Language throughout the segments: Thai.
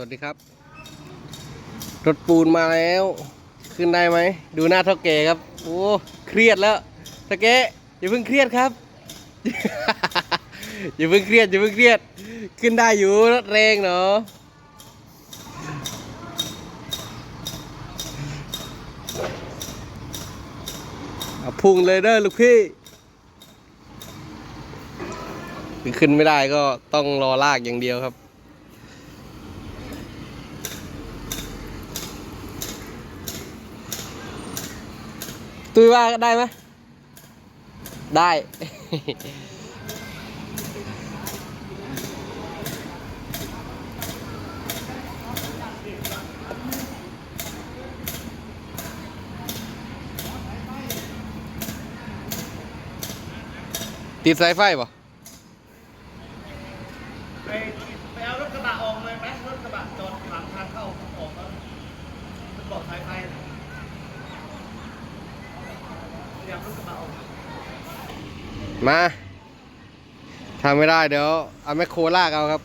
วัสดีครับ รถปูนมาแล้ว ขึ้นได้ไหม ดูหน้าเท่าแก่ครับ โอ้ เครียดแล้วเท่าแก่อย่าเพิ่งเครียดครับ อย่าเพิ่งเครียดอย่าเพิ่งเครียด ขึ้นได้อยู่รถแรงเนาะพุ่งเลยเด้อลูกพี่ขึ้นไม่ได้ก็ต้องรอลากอย่างเดียวครับ ตุ้ยว่าได้ไหมได้ ติดสายไฟป่ะไปไปเอารถกระบะออกเลยไหมรถกระบะจอดหลังทางเข้าออกแล้วมันบอกสายไฟนะอยากรถกระบะออก มาทำไม่ได้เดี๋ยว เอาแมคโครลากเอาครับ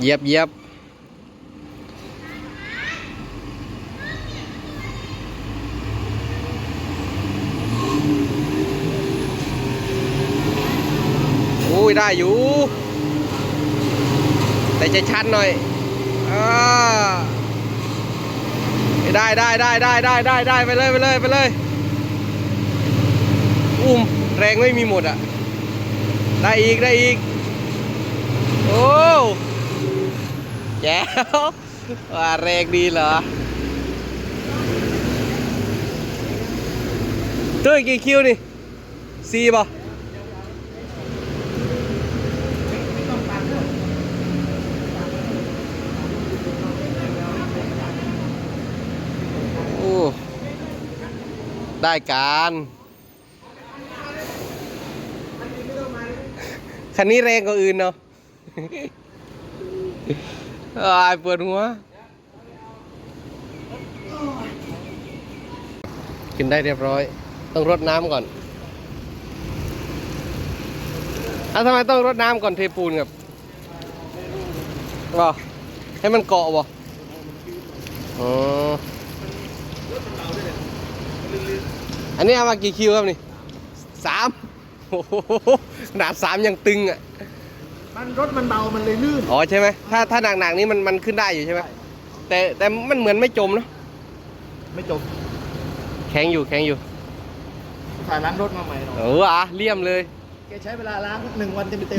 เยียบเยียบโอ้ยได้อยู่ แต่จะชันหน่อยอ่า ได้ได้ได้ได้ได้ได้ได้ไปเลยไปเลยไปเลยอุ้มแรงไม่มีหมดอะ ได้อีกได้อีก โอ้แจ๋วว่าแรงดีเหรอตุ้ยกี่คิวนี่สี่ป่ะโอ้ ได้การ คันนี้แรงกว่าอื่นเนาะอายปวดหัว กินได้เรียบร้อย ต้องรดน้ำก่อนอะทำไมต้องรดน้ำก่อนเทปูนครับก็ให้มันเกาะบ่อ๋อ อันนี้เอามากี่คิวครับนี่สามโอ้โหขนาดสามยังตึงอะ มันรถมันเบา มันเลยลื่น อ๋อใช่ไหมถ้าถ้าหนักๆนี้มันมันขึ้นได้อยู่ใช่ไหมแต่แต่มันเหมือนไม่จมเนาะไม่จบแข็งอยู่แข็งอยู่ถ่ายล้างรถมาใหม่หน่อยเอออะเลี่ยมเลย แกใช้เวลาล้างหนึ่งวันเต็มเต็ม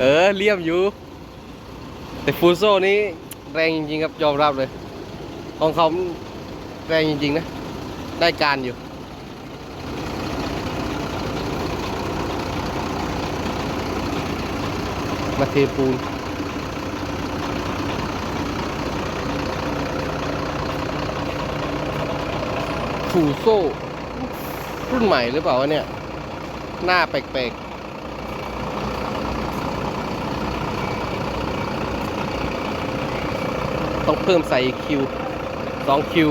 เออเลี่ยมอยู่ แต่ฟูโซ่นี้แรงจริงๆครับยอมรับเลย ของเขา แรงจริง ๆ นะ ได้การอยู่ มาเทปูนฟูโซ่ รุ่นใหม่หรือเปล่าวะเนี่ย หน้าแปลกๆต้องเพิ่มใส่คิวสองคิว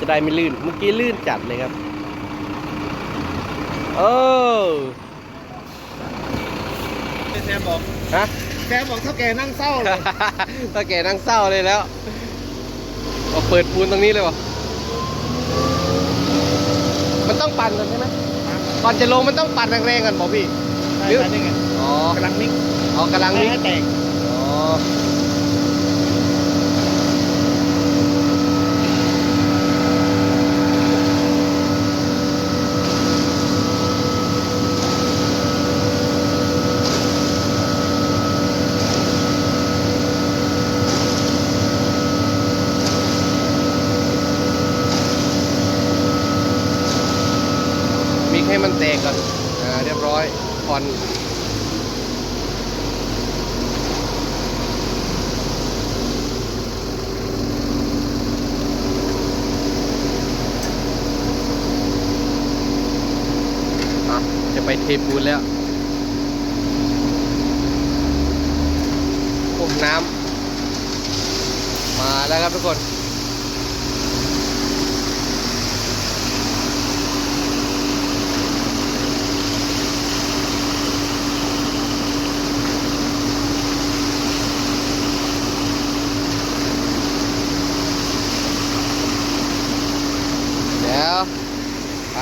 จะได้ไม่ลื่น เมื่อกี้ลื่นจัดเลยครับ เออแซมบอกฮะแซมบอกเท่าแกนั่งเศร้าเลยตาแก่นั่งเศร้าเลยแล้วเอาเปิดปูนตรงนี้เลยวะมันต้องปั่นก่อนใช่ไหมก่อนจะลงมันต้องปั่นแรงๆก่อนบอกพี่ใช่หรือใช่นี่ไงอ๋อกำลังนิ่งเอากำลังไม่นี้ให้แตกอ๋อ มิก ให้มันแตกก่อนอ่าเรียบร้อยผ่อนจะไปเทปูนแล้วโอ้น้ำมาแล้วครับทุกคน